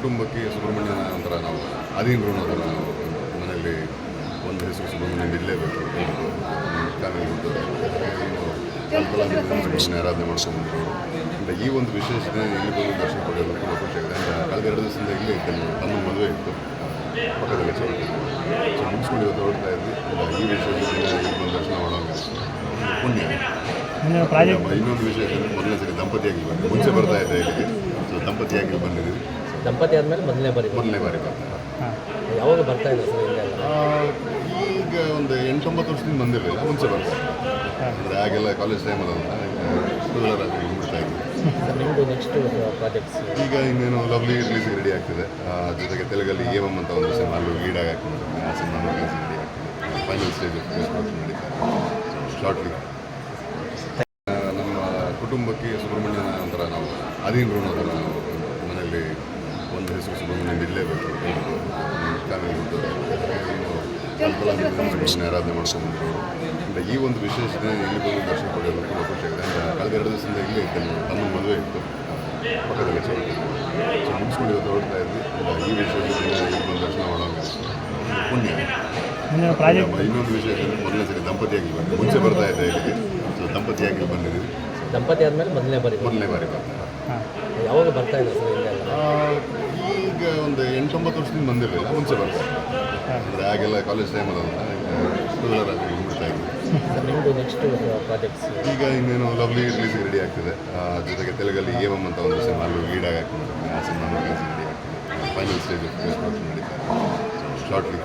ಕುಟುಂಬಕ್ಕೆ ಸುಬ್ರಹ್ಮಣ್ಯ ನಂತರ ನಾವು ಅಧೀನರು ನಾವು ಮನೆಯಲ್ಲಿ ಒಂದು ಹೆಸರು ಸುಬ್ರಹ್ಮಣ್ಯ ಇರಲೇಬೇಕು ಫ್ಯಾಮಿಲಿ ಸುಬ್ರಹ್ಮಣ್ಯ ಆರಾಧನೆ ಮಾಡ್ಕೊಂಡ್ಬಂದರು ಅಂದರೆ ಈ ಒಂದು ವಿಶೇಷ ಇಲ್ಲಿ ಬಂದು ದರ್ಶನ ಪಡೆಯೋದು ತುಂಬ ಖುಷಿಯಾಗಿದೆ ಅಂದರೆ ಕಳೆದ ಎರಡು ದಿವಸದಿಂದ ಇಲ್ಲೇ ಇದ್ದೆ ನಾನು. ತಮ್ಮ ಮದುವೆ ಇತ್ತು. ಪಕ್ಕದಲ್ಲಿ ಸೊ ಮುಗಿಸ್ಕೊಂಡು ಇವತ್ತು ಹೊರಡ್ತಾ ಇದ್ವಿ. ಈ ವಿಷಯದಲ್ಲಿ ಇಲ್ಲಿ ಬಂದು ದರ್ಶನ ಮಾಡೋದು ಪುಣ್ಯ. ಇನ್ನೊಂದು ವಿಷಯ ಮೊದಲನೇ ಸರಿ ದಂಪತಿಯಾಗಿ ಬಂದಿದೆ ಮುಂಚೆ ಬರ್ತಾ ಇದ್ದೆ ಇಲ್ಲಿಗೆ. ಸೊ ದಂಪತಿಯಾಗಿ ಬಂದಿದ್ದೀವಿ. ದಂಪತಿ ಆದಮೇಲೆ ಮೊದಲನೇ ಬಾರಿ ಮೊದಲನೇ ಬಾರಿ ಬರ್ತಾರೆ. ಯಾವಾಗ ಬರ್ತಾ ಇದೆ ಸರ್ ಹಿಂದೆಲ್ಲ ಈಗ ಒಂದು ಎಂಟೊಂಬತ್ತು ವರ್ಷದಿಂದ ಬಂದಿರಲಿಲ್ಲ ಮುಂಚೆ ಬರ್ತಾರೆ. ಅಂದರೆ ಆಗೆಲ್ಲ ಕಾಲೇಜ್ ಟೈಮಲ್ಲ ಟೂ ವೀಲರ್ ಆಗಿ ಬಿಡ್ತಾ ಇದ್ವಿ. ಸರ್ ನಿಮ್ಮದು ನೆಕ್ಸ್ಟ್ ಪ್ರಾಜೆಕ್ಟ್ಸ್ ಈಗ ಇನ್ನೇನು ಲವ್ಲಿ ರಿಲೀಸ್ ರೆಡಿ ಆಗ್ತಿದೆ. ಆ, ಜೊತೆಗೆ ತೆಲುಗಲ್ಲಿ ಏವಂ ಅಂತ ಒಂದು ಸಿನಿಮಾ ಅಲ್ಲೂ ಲೀಡ್ ಆಗಿ ಹಾಕ್ಕೊಂಡಿದ್ದೀನಿ ಆ ಸಿನಿಮಾ ರಿಲೀಸ್ ರೆಡಿ ಆಗ್ತಿದೆ. ಫೈನಲ್ ಸ್ಟೇಜ್ ನಡೀತಾ ಶಾರ್ಟ್ಲಿ ನಮ್ಮ ಕುಟುಂಬಕ್ಕೆ ಸುಬ್ರಹ್ಮಣ್ಯನ ನಂತರ ನಾವು ಅನ್ನೋ ಥರ ನಾವು ಒಂದು ಹೆಸರು ನೀವು ಇರಲೇಬೇಕು ಫ್ಯಾಮಿಲಿ ಸುಬ್ರಹ್ಮಣ್ಯ ಆರಾಧನೆ ಮಾಡ್ಕೊಂಡ್ಬಂದರು ಅಂದರೆ ಈ ಒಂದು ವಿಶೇಷತೆ ಇಲ್ಲಿ ಬಂದು ದರ್ಶನ ಪಡೆಯೋದು ತುಂಬ ಆಗಿದೆ ಅಂದರೆ ಕಳೆದ ಎರಡು ದಿವಸದಿಂದ ಇಲ್ಲೇ ಮದುವೆ ಇತ್ತು ಪಕ್ಕದಲ್ಲಿ ಸೊ ಮುಗಿಸ್ಕೊಂಡು ಇವತ್ತು ಹೊರಡ್ತಾ ಇದ್ವಿ ಈ ವಿಷಯದಲ್ಲಿ ಇಲ್ಲಿ ಬಂದು ದರ್ಶನ ಮಾಡೋದು ಪುಣ್ಯ ಇನ್ನೊಂದು ವಿಷಯ ಮೊದಲನೇ ಸರಿ ದಂಪತಿಯಾಗಿ ಬಂದಿದೆ ಮುಂಚೆ ಬರ್ತಾ ಇದ್ದೆ ಇಲ್ಲಿಗೆ ಸೊ ದಂಪತಿಯಾಗಿ ಬಂದಿದ್ದೀವಿ ದಂಪತಿ ಆದಮೇಲೆ ಮೊದಲನೇ ಬಾರಿ ಮೊದಲನೇ ಬಾರಿ ಬರ್ತಾ ಹಾಂ ಯಾವಾಗ ಬರ್ತಾ ಇದೆ ಸರ್ ಒಂದು ಎಂಟೊಂಬತ್ತು ವರ್ಷದಿಂದ ಬಂದಿರಲಿಲ್ಲ ಮುಂಚೆ ಬರ್ತಾರೆ. ಅಂದರೆ ಆಗೆಲ್ಲ ಕಾಲೇಜ್ ಟೈಮ್ ಟೂ ವೀಲರ್ ಆಗಿ ಬಿಡ್ತಾ ಇದ್ವಿ. ಸರ್ ನಿಮ್ಮದು ಈಗ ಇನ್ನೇನು ಲವ್ಲಿ ರಿಲೀಸ್ ರೆಡಿ ಆಗ್ತಿದೆ. ಆ, ಜೊತೆಗೆ ತೆಲುಗಲ್ಲಿ ಏವಂ ಅಂತ ಒಂದು ಸಿನಿಮಾ ಅಲ್ಲೂ ಲೀಡ್ ಆಗಿ ಆ ಸಿನಿಮಾ ರಿಲೀಸ್ ರೆಡಿ ಆಗ್ತಿದೆ. ಫೈನಲ್ ಸ್ಟೇಜ್ ನಡೀತಾ ಶಾರ್ಟ್ಲಿ